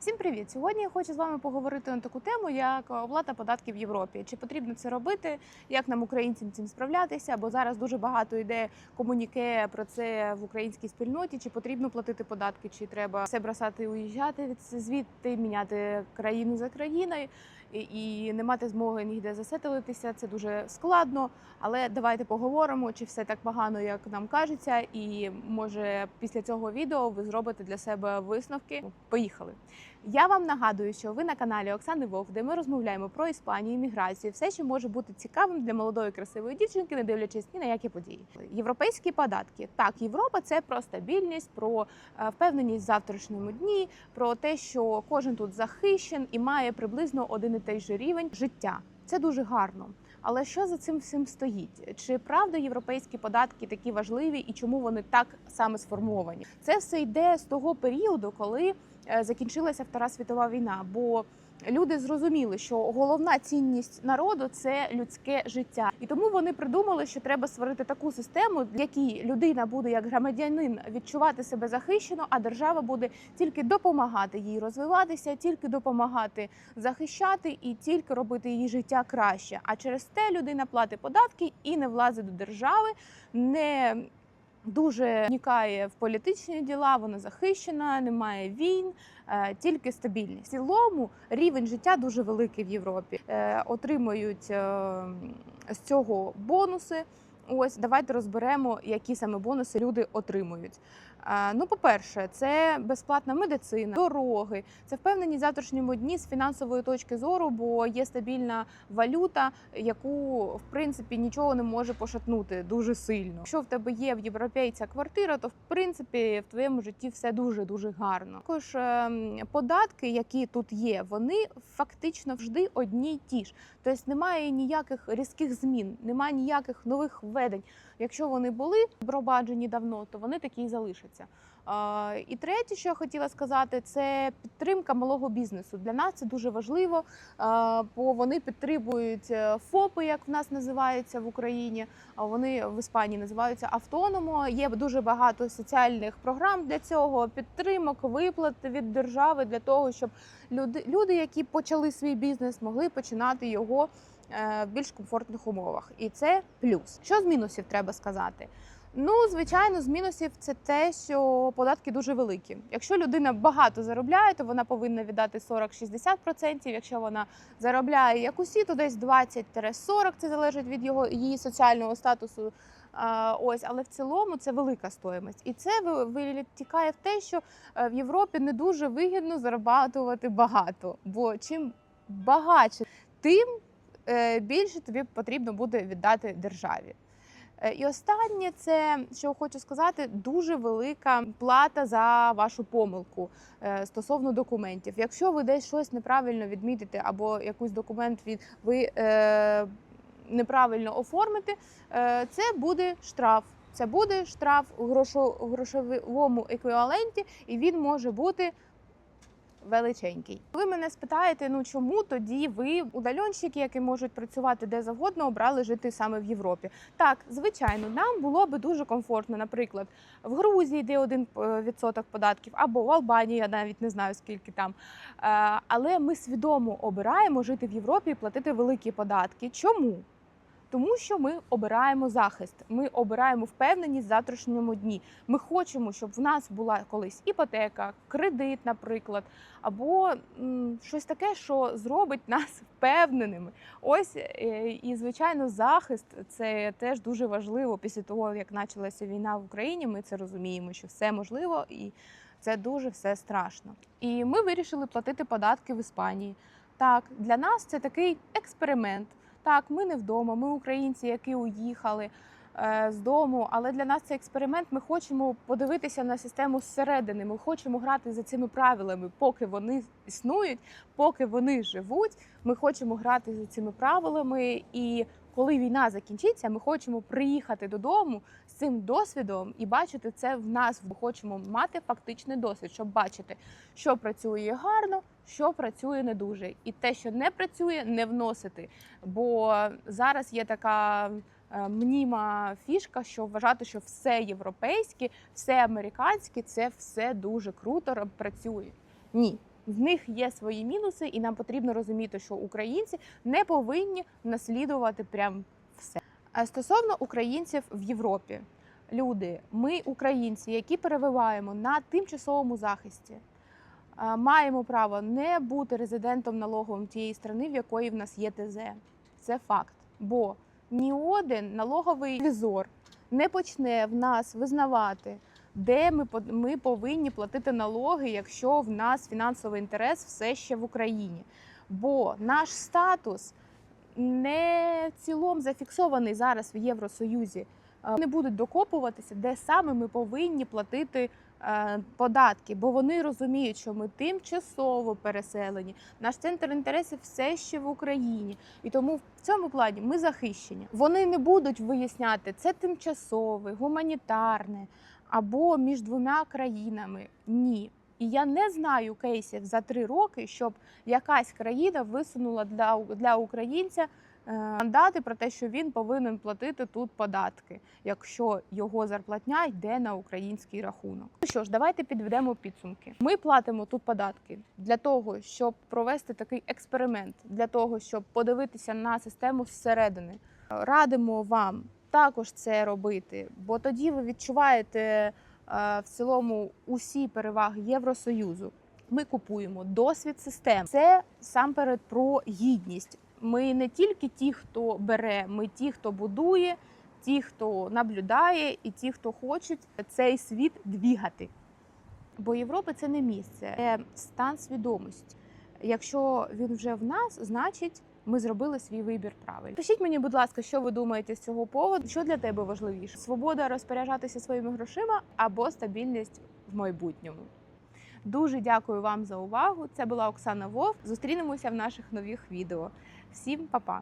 Всім привіт! Сьогодні я хочу з вами поговорити на таку тему, як оплата податків в Європі. Чи потрібно це робити? Як нам, українцям, цим справлятися? Бо зараз дуже багато йде комуніке про це в українській спільноті. Чи потрібно платити податки, чи треба все бросати і уїжджати від звідти, міняти країну за країною і- не мати змоги ніде засетилитися. Це дуже складно. Але давайте поговоримо, чи все так погано, як нам кажеться, і може після цього відео ви зробите для себе висновки. Поїхали. Я вам нагадую, що ви на каналі Оксани Вовк, де ми розмовляємо про Іспанію, імміграцію, все, що може бути цікавим для молодої красивої дівчинки, не дивлячись ні на які події. Європейські податки. Так, Європа це про стабільність, про е, впевненість в завтрашньому дні, про те, що кожен тут захищен і має приблизно один і той же рівень життя. Це дуже гарно. Але що за цим всім стоїть? Чи правда європейські податки такі важливі і чому вони так саме сформовані? Це все йде з того періоду, коли закінчилася Втора світова війна. Бо люди зрозуміли, що головна цінність народу це людське життя, і тому вони придумали, що треба створити таку систему, в якій людина буде як громадянин відчувати себе захищено, а держава буде тільки допомагати їй розвиватися, тільки допомагати захищати і тільки робити її життя краще. А через те людина платить податки і не влазить до держави, не дуже вникає в політичні діла, вона захищена, немає війн, е, тільки стабільність. В цілому рівень життя дуже великий в Європі. Е, Отримують е, з цього бонуси. Ось давайте розберемо, які саме бонуси люди отримують. Ну, по-перше, це безплатна медицина, дороги, це впевненість в завтрашньому дні з фінансової точки зору, бо є стабільна валюта, яку в принципі нічого не може пошатнути дуже сильно. Якщо в тебе є в європейця квартира, то в принципі в твоєму житті все дуже дуже гарно. Також ем, податки, які тут є, вони фактично завжди одні й ті ж. Тобто немає ніяких різких змін, немає ніяких нових введень. Якщо вони були впроваджені давно, то вони такі і залишаться. А, І третє, що я хотіла сказати, це підтримка малого бізнесу. Для нас це дуже важливо, бо вони підтримують е, ФОПи, як в нас називаються в Україні. Вони в Іспанії називаються автономо. Є дуже багато соціальних програм для цього, підтримок, виплат від держави для того, щоб люди, люди, які почали свій бізнес, могли починати його е, в більш комфортних умовах. І це плюс. Що з мінусів треба сказати? Ну, звичайно, з мінусів це те, що податки дуже великі. Якщо людина багато заробляє, то вона повинна віддати 40-60%. Якщо вона заробляє як усі, то десь 20-40%. Це залежить від його її соціального статусу. Ось, але в цілому це велика стоїмость, і це ви- витікає в те, що е, в Європі не дуже вигідно зарабатувати багато. Бо чим багатше, тим е, більше тобі потрібно буде віддати державі. Е, І останнє, це що хочу сказати, дуже велика плата за вашу помилку е, стосовно документів. Якщо ви десь щось неправильно відмітите, або якийсь документ від ви е, неправильно оформите, е, це буде штраф. Це буде штраф у грошо- у грошовому еквіваленті, і він може бути величенький. Ви мене спитаєте, ну чому тоді ви удальонщики, які можуть працювати де завгодно, обрали жити саме в Європі? Так, звичайно, нам було би дуже комфортно, наприклад, в Грузії, де один е, відсоток податків, або в Албанії, я навіть не знаю скільки там. Е, Але ми свідомо обираємо жити в Європі і платити великі податки. Чому? Тому що ми обираємо захист, ми обираємо впевненість в завтрашньому дні. Ми хочемо, щоб в нас була колись іпотека, кредит, наприклад, або м, щось таке, що зробить нас впевненими. Ось е, і звичайно, захист це теж дуже важливо. Після того, як почалася війна в Україні, ми це розуміємо, що все можливо і це дуже все страшно. І ми вирішили платити податки в Іспанії. Так, для нас це такий експеримент. Так, ми не вдома, ми українці, які уїхали е, з дому. Але для нас це експеримент. Ми хочемо подивитися на систему зсередини. Ми хочемо грати за цими правилами, поки вони існують, поки вони живуть. Ми хочемо грати за цими правилами. І коли війна закінчиться, ми хочемо приїхати додому з цим досвідом і бачити це в нас. Ми хочемо мати фактичний досвід, щоб бачити, що працює гарно, що працює не дуже, і те, що не працює, не вносити. Бо зараз є така е, мніма фішка, що вважати, що все європейське, все американське, це все дуже круто працює. Ні. В них є свої мінуси, і нам потрібно розуміти, що українці не повинні наслідувати прям все. А стосовно українців в Європі, люди, ми, українці, які перебуваємо на тимчасовому захисті, маємо право не бути резидентом налоговим тієї країни, в якої в нас є ТЗ. Це факт. Бо ні один налоговий візор не почне в нас визнавати, де ми, ми повинні платити налоги, якщо в нас фінансовий інтерес все ще в Україні. Бо наш статус не цілом зафіксований зараз в Євросоюзі. Е, Не будуть докопуватися, де саме ми повинні платити е, податки, бо вони розуміють, що ми тимчасово переселені. Наш центр інтересів все ще в Україні, і тому в цьому плані ми захищені. Вони не будуть виясняти це тимчасове, гуманітарне або між двома країнами. Ні. І я не знаю кейсів за три роки, щоб якась країна висунула для, для українця е, мандати про те, що він повинен платити тут податки, якщо його зарплатня йде на український рахунок. Ну що ж, давайте підведемо підсумки. Ми платимо тут податки для того, щоб провести такий експеримент, для того, щоб подивитися на систему зсередини. Радимо вам також це робити, бо тоді ви відчуваєте е, в цілому усі переваги Євросоюзу. Ми купуємо досвід систем. Це сам перед про гідність. Ми не тільки ті, хто бере, ми ті, хто будує, ті, хто наблюдає, і ті, хто хочуть цей світ двігати. Бо Європа це не місце, це стан свідомості. Якщо він вже в нас, значить ми зробили свій вибір правильно. Пишіть мені, будь ласка, що ви думаєте з цього поводу? Що для тебе важливіше? Свобода розпоряджатися своїми грошима або стабільність в майбутньому? Дуже дякую вам за увагу. Це була Оксана Вов. Зустрінемося в наших нових відео. Всім па-па!